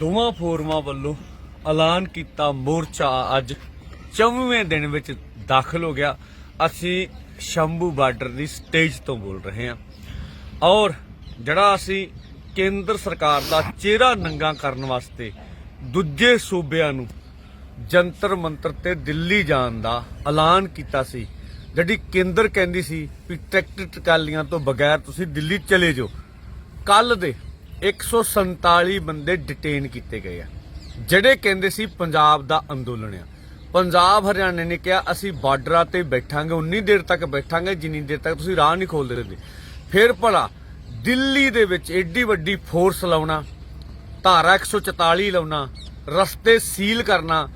ਦੋਵਾਂ ਫੋਰਮਾਂ ਵੱਲੋਂ ਐਲਾਨ ਕੀਤਾ ਮੋਰਚਾ ਅੱਜ 24ਵੇਂ ਦਿਨ ਵਿੱਚ ਦਾਖਲ ਹੋ ਗਿਆ। ਅਸੀਂ ਸ਼ੰਭੂ ਬਾਰਡਰ ਦੀ ਸਟੇਜ ਤੋਂ ਬੋਲ ਰਹੇ ਹਾਂ। ਔਰ ਜਿਹੜਾ ਅਸੀਂ ਕੇਂਦਰ ਸਰਕਾਰ ਦਾ ਚਿਹਰਾ ਨੰਗਾ ਕਰਨ ਵਾਸਤੇ ਦੂਜੇ ਸੂਬਿਆਂ ਨੂੰ ਜੰਤਰ ਮੰਤਰ ਤੇ ਦਿੱਲੀ ਜਾਣ ਦਾ ਐਲਾਨ ਕੀਤਾ ਸੀ, ਜਿਹੜੀ ਕੇਂਦਰ ਕਹਿੰਦੀ ਸੀ ਵੀ ਟਰੈਕਟਰ ਟਕਾਲੀਆਂ ਤੋਂ ਬਗੈਰ ਤੁਸੀਂ ਦਿੱਲੀ ਚਲੇ ਜਾਓ। ਕੱਲ ਦੇ 147 ਬੰਦੇ ਡਿਟੇਨ ਕੀਤੇ ਗਏ ਆ, ਜਿਹੜੇ ਕਹਿੰਦੇ ਸੀ ਪੰਜਾਬ ਦਾ ਅੰਦੋਲਨ ਆ। ਪੰਜਾਬ ਹਰਿਆਣੇ ਨੇ ਕਿਹਾ, ਅਸੀਂ ਬਾਰਡਰਾਂ ਤੇ ਬੈਠਾਂਗੇ, ਉਨੀ ਦੇਰ ਤੱਕ ਬੈਠਾਂਗੇ, ਜਿੰਨੀ ਦੇਰ ਤੱਕ ਤੁਸੀਂ ਰਾਹ ਨਹੀਂ ਖੋਲਦੇ ਰਹਿੰਦੇ। ਫਿਰ ਭਲਾ ਦਿੱਲੀ ਦੇ ਵਿੱਚ ਏਡੀ ਵੱਡੀ ਫੋਰਸ ਲਾਉਣਾ, ਧਾਰਾ 144 ਲਾਉਣਾ, ਰਸਤੇ ਸੀਲ ਕਰਨਾ,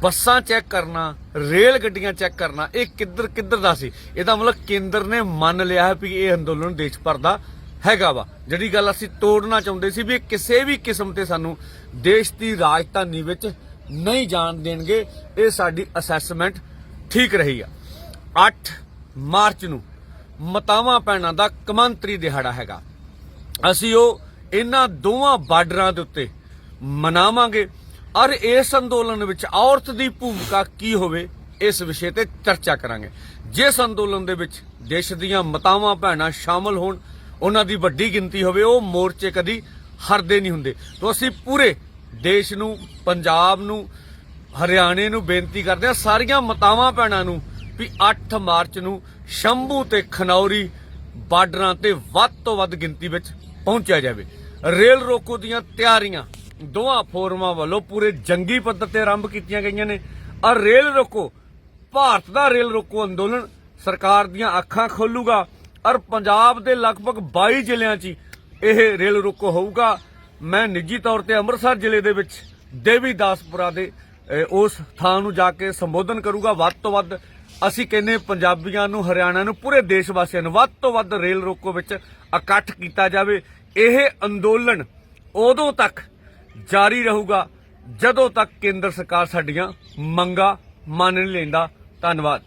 ਬੱਸਾਂ ਚੈੱਕ ਕਰਨਾ, ਰੇਲ ਗੱਡੀਆਂ ਚੈੱਕ ਕਰਨਾ, ਇਹ ਕਿੱਧਰ ਕਿੱਧਰ ਦਾ ਸੀ? ਇਹਦਾ ਮਤਲਬ ਕੇਂਦਰ ਨੇ ਮੰਨ ਲਿਆ ਹੈ ਵੀ ਇਹ ਅੰਦੋਲਨ ਦੇਸ਼ ਭਰ ਦਾ ਹੈਗਾ ਵਾ। ਜਿਹੜੀ ਗੱਲ ਅਸੀਂ ਤੋੜਨਾ ਚਾਹੁੰਦੇ ਸੀ ਵੀ ਕਿਸੇ ਵੀ ਕਿਸਮ ਤੇ ਸਾਨੂੰ ਦੇਸ਼ ਦੀ ਰਾਜਧਾਨੀ ਵਿੱਚ ਨਹੀਂ ਜਾਣ ਦੇਣਗੇ, ਇਹ ਸਾਡੀ ਅਸੈਸਮੈਂਟ ਠੀਕ ਰਹੀ ਆ। 8 ਮਾਰਚ ਨੂੰ ਮਤਾਵਾਂ ਪੈਣਾ ਦਾ ਕਮੰਤਰੀ ਦਿਹਾੜਾ ਹੈਗਾ। ਅਸੀਂ ਉਹ ਇਹਨਾਂ ਦੋਵਾਂ ਬਾਰਡਰਾਂ ਦੇ ਉੱਤੇ ਮਨਾਵਾਂਗੇ। ਔਰ ਇਸ ਅੰਦੋਲਨ ਵਿੱਚ ਔਰਤ ਦੀ ਭੂਮਿਕਾ ਕੀ ਹੋਵੇ, ਇਸ ਵਿਸ਼ੇ ਤੇ ਚਰਚਾ ਕਰਾਂਗੇ। ਜਿਸ ਅੰਦੋਲਨ ਦੇ ਵਿੱਚ ਦੇਸ਼ ਦੀਆਂ ਮਤਾਵਾਂ ਭੈਣਾਂ ਸ਼ਾਮਲ ਹੋਣ ਉਹਨਾਂ ਦੀ ਵੱਡੀ ਗਿਣਤੀ ਹੋਵੇ, ਉਹ ਮੋਰਚੇ ਕਦੀ ਹਰਦੇ ਨਹੀਂ ਹੁੰਦੇ। ਤੋਂ ਅਸੀਂ ਪੂਰੇ ਦੇਸ਼ ਨੂੰ, ਪੰਜਾਬ ਨੂੰ, ਹਰਿਆਣੇ ਨੂੰ ਬੇਨਤੀ ਕਰਦੇ ਹਾਂ, ਸਾਰੀਆਂ ਮਤਾਵਾਂ ਭੈਣਾਂ ਨੂੰ ਵੀ 8 ਮਾਰਚ ਨੂੰ ਸ਼ੰਭੂ ਤੇ ਖਨੌਰੀ ਬਾਰਡਰਾਂ ਤੇ ਵੱਧ ਤੋਂ ਵੱਧ ਗਿਣਤੀ ਵਿੱਚ ਪਹੁੰਚਿਆ ਜਾਵੇ। ਰੇਲ ਰੋਕੋ ਦੀਆਂ ਤਿਆਰੀਆਂ ਦੋਹਾਂ ਫੋਰਮਾਂ ਵੱਲੋਂ ਪੂਰੇ ਜੰਗੀ ਪੱਧਰ ਤੇ ਆਰੰਭ ਕੀਤੀਆਂ ਗਈਆਂ ਨੇ। ਔਰ ਰੇਲ ਰੋਕੋ, ਭਾਰਤ ਦਾ ਰੇਲ ਰੋਕੋ ਅੰਦੋਲਨ ਸਰਕਾਰ ਦੀਆਂ ਅੱਖਾਂ ਖੋਲੂਗਾ। ਔਰ ਪੰਜਾਬ ਦੇ ਲਗਭਗ 22 ਜ਼ਿਲ੍ਹਿਆਂ 'ਚ ਹੀ ਇਹ ਰੇਲ ਰੋਕੋ ਹੋਊਗਾ। ਮੈਂ ਨਿੱਜੀ ਤੌਰ ਤੇ ਅੰਮ੍ਰਿਤਸਰ ਜ਼ਿਲ੍ਹੇ ਦੇ ਵਿੱਚ ਦੇਵੀਦਾਸਪੁਰਾ ਦੇ ਉਸ ਥਾਂ ਨੂੰ ਜਾ ਕੇ ਸੰਬੋਧਨ ਕਰੂਗਾ। ਵੱਧ ਤੋਂ ਵੱਧ ਅਸੀਂ ਕਹਿੰਦੇ ਪੰਜਾਬੀਆਂ ਨੂੰ ਹਰਿਆਣਾ ਨੂੰ, ਪੂਰੇ ਦੇਸ਼ ਵਾਸੀਆਂ ਨੂੰ ਵੱਧ ਤੋਂ ਵੱਧ ਰੇਲ ਰੋਕੋ ਵਿੱਚ ਇਕੱਠ ਕੀਤਾ ਜਾਵੇ। ਇਹ ਅੰਦੋਲਨ ਉਦੋਂ ਤੱਕ ਜਾਰੀ ਰਹੂਗਾ ਜਦੋਂ ਤੱਕ ਕੇਂਦਰ ਸਰਕਾਰ ਸਾਡੀਆਂ ਮੰਗਾਂ ਮੰਨ ਨਹੀਂ ਲੈਂਦਾ। ਧੰਨਵਾਦ।